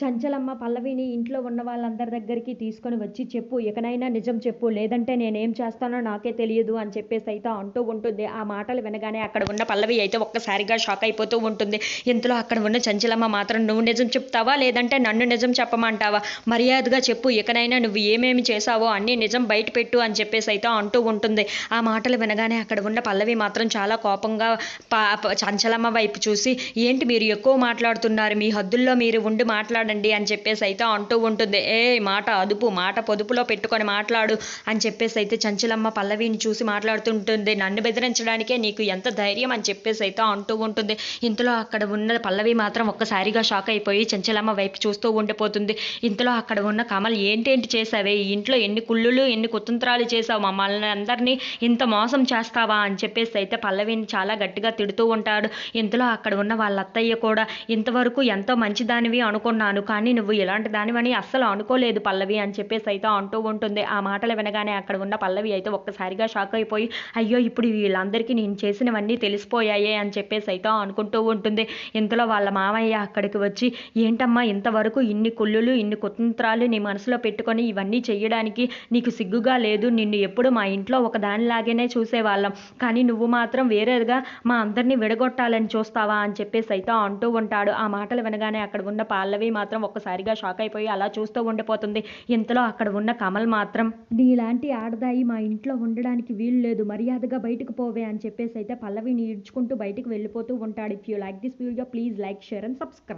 చంచలమ్మ పల్లవిని ఇంట్లో ఉన్న వాళ్ళందరి దగ్గరికి తీసుకొని వచ్చి చెప్పు. ఇకనైనా నిజం చెప్పు. లేదంటే నేనేం చేస్తానో నాకే తెలియదు అని చెప్పేసి అయితే అంటూ ఉంటుంది. ఆ మాటలు వినగానే అక్కడ ఉన్న పల్లవి అయితే ఒక్కసారిగా షాక్ అయిపోతూ ఉంటుంది. ఇంతలో అక్కడ ఉన్న చంచలమ్మ మాత్రం నువ్వు నిజం చెప్తావా? లేదంటే నన్ను నిజం చెప్పమంటావా? మర్యాదగా చెప్పు. ఇకనైనా నువ్వు ఏమేమి చేసావో అన్నీ నిజం బయట పెట్టు అని చెప్పేసి అయితే అంటూ ఉంటుంది. ఆ మాటలు వినగానే అక్కడ ఉన్న పల్లవి మాత్రం చాలా కోపంగా పా చంచలమ్మ వైపు చూసి ఏంటి మీరు ఎక్కువ మాట్లాడుతున్నారు? మీ హద్దుల్లో మీరు ఉండి మాట్లాడండి అని చెప్పేసి అయితే అంటూ ఉంటుంది. ఏ మాట అదుపు మాట పొదుపులో పెట్టుకొని మాట్లాడు అని చెప్పేసి అయితే చంచలమ్మ పల్లవిని చూసి మాట్లాడుతుంటుంది. నన్ను బెదిరించడానికే నీకు ఎంత ధైర్యం అని చెప్పేసి అయితే అంటూ ఉంటుంది. ఇంతలో అక్కడ ఉన్న పల్లవి మాత్రం ఒక్కసారిగా షాక్ అయిపోయి చంచలమ్మ వైపు చూస్తూ ఉండిపోతుంది. ఇంతలో అక్కడ ఉన్న కమల్ ఏంటేంటి చేసావే? ఈ ఇంట్లో ఎన్ని కుళ్ళులు ఎన్ని కుతంత్రాలు చేసావు? మమ్మల్ని అందరినీ ఇంత మోసం చేస్తావా? అని చెప్పేసి అయితే పల్లవిని చాలా గట్టిగా తిడుతూ ఉంటాడు. ఇంతలో అక్కడ ఉన్న వాళ్ళ అత్తయ్య కూడా ఇంతవరకు ఎంతో మంచిదానివి అనుకున్నాను. కానీ నువ్వు ఇలాంటి దానివని అస్సలు అనుకోలేదు పల్లవి అని చెప్పేసి అయితే అంటూ ఉంటుంది. ఆ మాటలు వినగానే అక్కడ ఉన్న పల్లవి అయితే ఒక్కసారిగా షాక్ అయిపోయి అయ్యో ఇప్పుడు వీళ్ళందరికీ నేను చేసినవన్నీ తెలిసిపోయాయే అని చెప్పేసి అయితే అనుకుంటూ ఉంటుంది. ఇంతలో వాళ్ళ మామయ్య అక్కడికి వచ్చి ఏంటమ్మా ఇంతవరకు ఇన్ని కుళ్ళులు ఇన్ని కుతంత్రాలు నీ మనసులో పెట్టుకొని ఇవన్నీ చేయడానికి నీకు సిగ్గుగా లేదు. నిన్ను ఎప్పుడు మా ఇంట్లో ఒక దానిలాగానే చూసేవాళ్ళం. కానీ నువ్వు మాత్రం వేరేగా మా అందరినీ విడగొట్టాలని చూస్తావా? అని చెప్పేసి అయితే అంటూ ఉంటాడు. ఆ మాటలు వినగానే అక్కడ ఉన్న పల్లవి మాత్రం మాత్రం ఒక్కసారిగా షాక్ అయిపోయి అలా చూస్తూ ఉండిపోతుంది. ఇంతలో అక్కడ ఉన్న కమల్ మాత్రం నీలాంటి ఆడదాయి మా ఇంట్లో ఉండడానికి వీలు లేదు మర్యాదగా బయటకు పోవే అని చెప్పేసి అయితే పల్లవిని ఈడ్చుకుంటూ బయటకు వెళ్ళిపోతూ ఉంటాడు. If you like this video please like share and subscribe